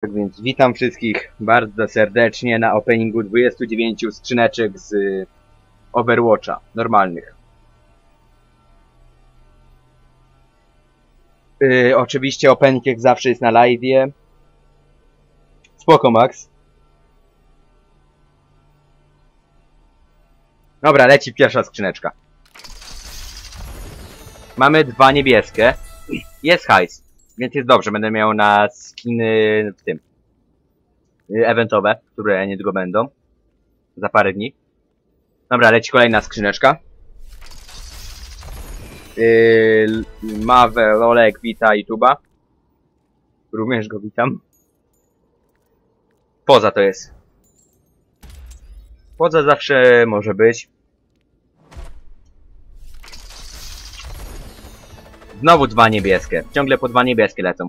Tak więc witam wszystkich bardzo serdecznie na openingu 29 skrzyneczek z y, Overwatcha, normalnych. Yy, oczywiście opening jak zawsze jest na live'ie. Spoko Max. Dobra, leci pierwsza skrzyneczka. Mamy dwa niebieskie. Jest hajs, więc jest dobrze. Będę miał na skiny w tym. y, Eventowe, które niedługo będą. Za parę dni. Dobra, leci kolejna skrzyneczka. Yy, Mawe, Olek, wita YouTube'a. Również go witam. Poza to jest. Poza zawsze może być. Znowu dwa niebieskie. Ciągle po dwa niebieskie lecą.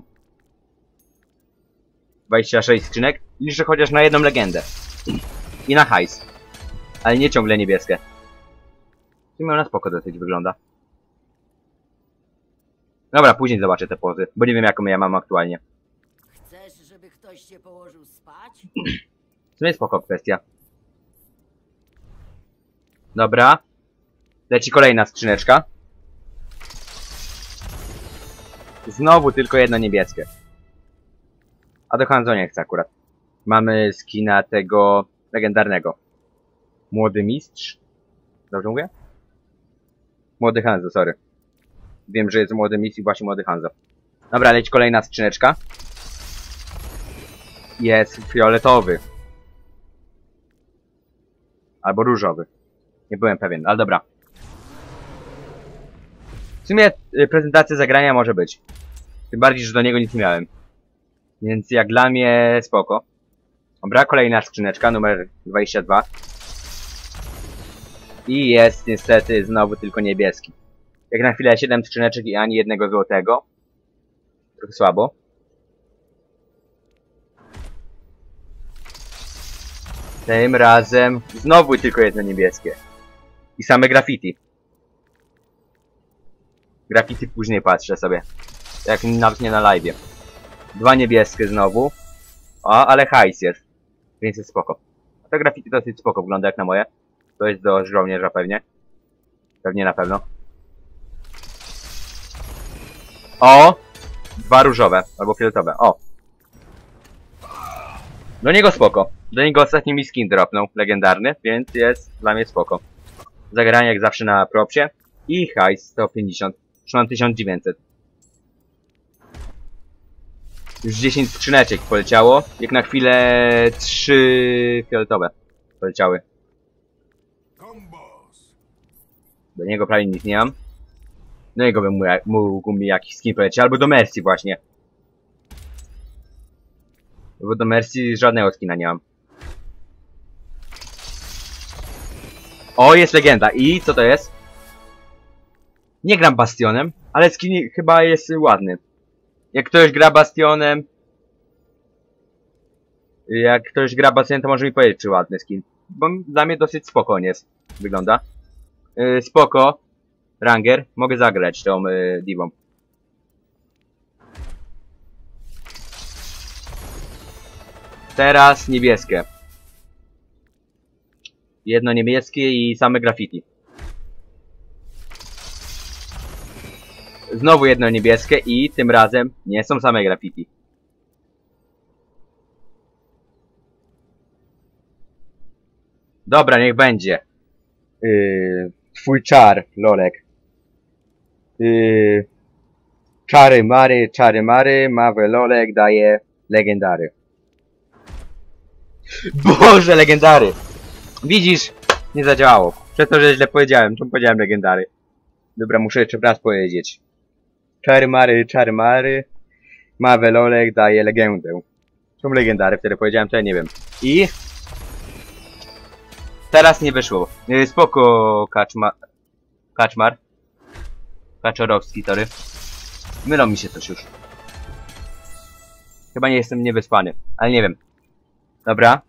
26 skrzynek. Liczę chociaż na jedną legendę. I na hajs. Ale nie ciągle niebieskie. W sumie ona spoko dosyć wygląda. Dobra, później zobaczę te pozy, bo nie wiem jaką ja mam aktualnie. Chcesz, żeby ktoś cię położył spać? W sumie spoko kwestia. Dobra. Leci kolejna skrzyneczka. Znowu tylko jedno niebieskie. A do Hanzo nie chcę akurat. Mamy skina tego legendarnego. Młody mistrz? Dobrze mówię? Młody Hanzo, sorry. Wiem, że jest młody mistrz i właśnie młody Hanzo. Dobra, leci kolejna skrzyneczka. Jest fioletowy. Albo różowy. Nie byłem pewien, ale dobra. W sumie y, prezentacja zagrania może być. Tym bardziej, że do niego nic nie miałem. Więc jak dla mnie spoko. Dobra, kolejna skrzyneczka, numer 22. I jest niestety znowu tylko niebieski. Jak na chwilę 7 skrzyneczek i ani jednego złotego. Trochę słabo. Tym razem znowu tylko jedno niebieskie. I same graffiti. Graffiti później patrzę sobie. Jak nawet nie na live. Dwa niebieskie znowu. O, ale hajs jest. Więc jest spoko. A to graffiti dosyć spoko wygląda jak na moje. To jest do żołnierza pewnie. Pewnie na pewno. O! Dwa różowe, albo fioletowe. O! Do niego spoko. Do niego ostatni mi skin dropnął, legendarny, więc jest dla mnie spoko. Zagranie jak zawsze na propsie. I hajs 150. Już mam 1900. Już 10 skrzyneczek poleciało. Jak na chwilę 3 fioletowe poleciały. Do niego prawie nic nie mam. Do niego bym mógł mi jakiś skin polecieć. Albo do Mercy właśnie. Bo do Mercy żadnego skina nie mam. O, jest legenda. I co to jest? Nie gram Bastionem, ale skin chyba jest ładny. Jak ktoś gra Bastionem... Jak ktoś gra Bastionem, to może mi powiedzieć, czy ładny skin. Bo dla mnie dosyć spokojnie jest. Wygląda. Yy, spoko. Ranger. Mogę zagrać tą yy, divą. Teraz niebieskie. Jedno niebieskie i same graffiti. Znowu jedno niebieskie i tym razem nie są same graffiti. Dobra, niech będzie. Yy, twój czar, Lolek. Yy, czary Mary, czary Mary, Mawe Lolek daje legendary. Boże, legendary! Widzisz? Nie zadziałało. Przez to, że źle powiedziałem. Czemu powiedziałem legendary? Dobra, muszę jeszcze raz powiedzieć. Czary Mary, czary Mary. Mawe Lolek daje legendę. Czemu legendary, wtedy powiedziałem, to ja nie wiem. I... Teraz nie wyszło. Yy, Spoko, Kaczma... Kaczmar. Kaczorowski, tory. Mylą mi się coś już. Chyba nie jestem niewyspany, ale nie wiem. Dobra.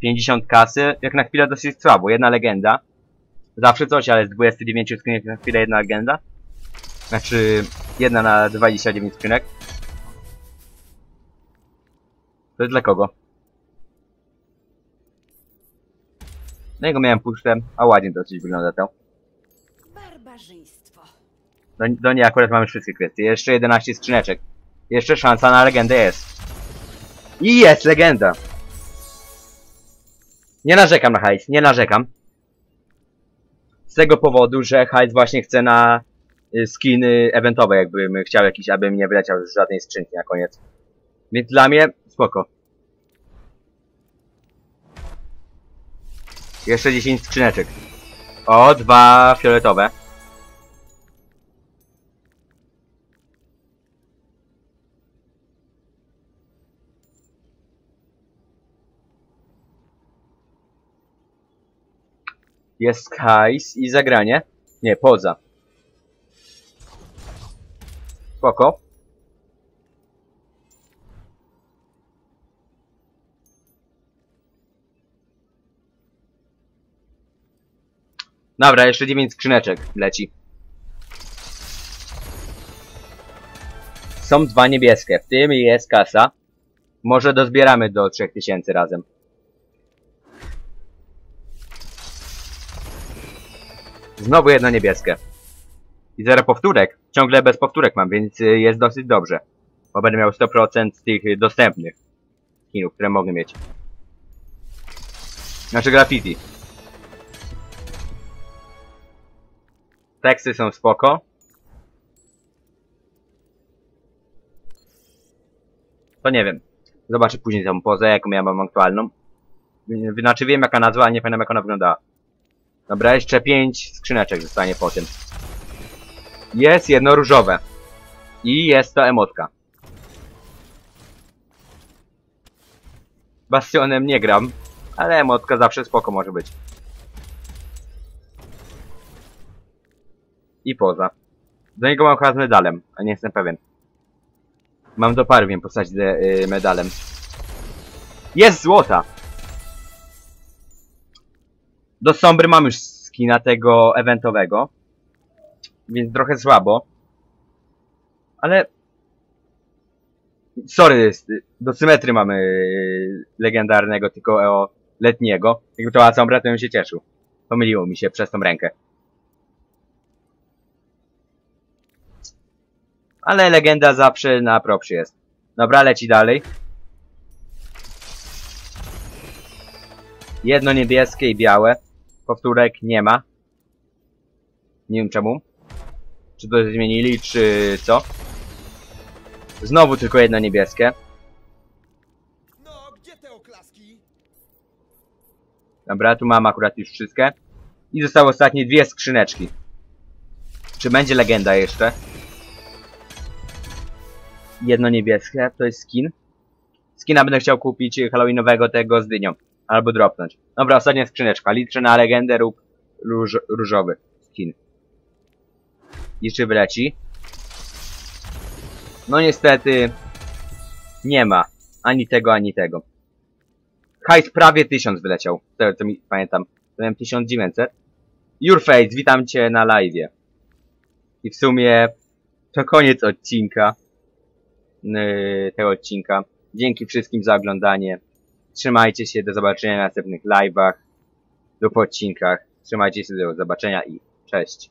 50 kasy. Jak na chwilę dosyć słabo. Jedna legenda. Zawsze coś, ale z 29 skrzynek na chwilę jedna legenda. Znaczy, jedna na 29 skrzynek. To jest dla kogo? No jego miałem puszczę, a ładnie dosyć wygląda to. Barbarzyństwo. Do, do niej akurat mamy wszystkie kwestie. Jeszcze 11 skrzyneczek. Jeszcze szansa na legendę jest. I jest legenda! Nie narzekam na hajs, nie narzekam. Z tego powodu, że hajs właśnie chce na skiny eventowe, jakbym chciał jakiś, abym nie wyleciał z żadnej skrzynki na koniec. Więc dla mnie spoko. Jeszcze 10 skrzyneczek. O, dwa fioletowe. Jest hajs i zagranie. Nie, poza. Spoko. Dobra, jeszcze 9 skrzyneczek leci. Są dwa niebieskie, w tym jest kasa. Może dozbieramy do 3000 razem. Znowu jedno niebieskie. I zero powtórek. Ciągle bez powtórek mam, więc y, jest dosyć dobrze. Bo będę miał 100% tych y, dostępnych skinów, które mogę mieć. Znaczy graffiti. Teksty są spoko. To nie wiem. Zobaczę później tą pozę, jaką ja mam aktualną. Znaczy wiem jaka nazwa, a nie pamiętam jak ona wyglądała. Dobra, jeszcze pięć skrzyneczek zostanie po tym. Jest jedno różowe. I jest to emotka. Bastionem nie gram, ale emotka zawsze spoko może być. I poza. Do niego mam chyba z medalem, a nie jestem pewien. Mam do pary, wiem postać z y, medalem. Jest złota! Do Sombry mam już skina tego eventowego. Więc trochę słabo. Ale... Sorry, do symetry mamy legendarnego, tylko letniego. Jakby to była Sombra, to bym się cieszył. Pomyliło mi się przez tą rękę. Ale legenda zawsze na propsie jest. Dobra, leci dalej. Jedno niebieskie i białe. Powtórek nie ma. Nie wiem czemu. Czy to zmienili, czy co? Znowu tylko jedno niebieskie. No, gdzie te oklaski? Dobra, tu mam akurat już wszystkie. I zostały ostatnie dwie skrzyneczki. Czy będzie legenda jeszcze? Jedno niebieskie, to jest skin. Skina będę chciał kupić halloweenowego tego z dynią. Albo dropnąć. Dobra, ostatnia skrzyneczka. Liczę na legendę lub róż, różowy skin. I czy wyleci? No niestety... Nie ma. Ani tego, ani tego. Hajs prawie 1000 wyleciał. Tego co mi pamiętam. To miałem 1900. Your Face, witam cię na live'ie. I w sumie to koniec odcinka. Yy, tego odcinka. Dzięki wszystkim za oglądanie. Trzymajcie się, do zobaczenia na następnych live'ach lub odcinkach. Trzymajcie się, do zobaczenia i cześć.